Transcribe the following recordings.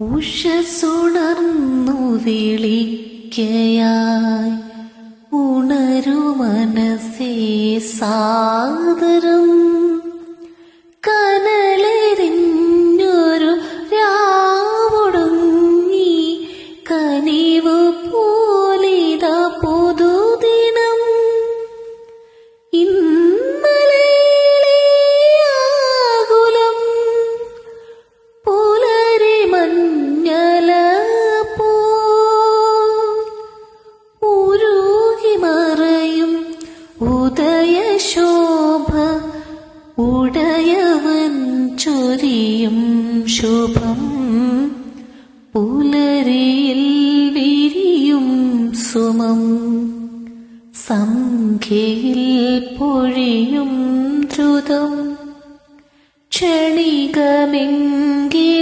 ഉഷസുണർന്നു വിളിക്കയായി. ഉണരു മനസ്സേ സാദരം. ഉദയശോഭ ഉടയവൻ ചൊരിയും ശുഭം. പുലരിയിൽ വിരിയും സുമം സംഖ്യയിൽ പൊഴിയും ദ്രുതം. ക്ഷണികമെങ്കിലും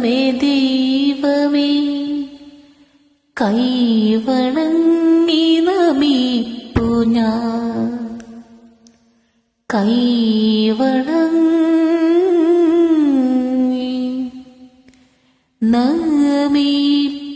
പരമജ്ഞാനമേ ദൈവമേ. കൈവണങ്ങി നമിപ്പു ഞാൻ കൈവണങ്ങി. നമീ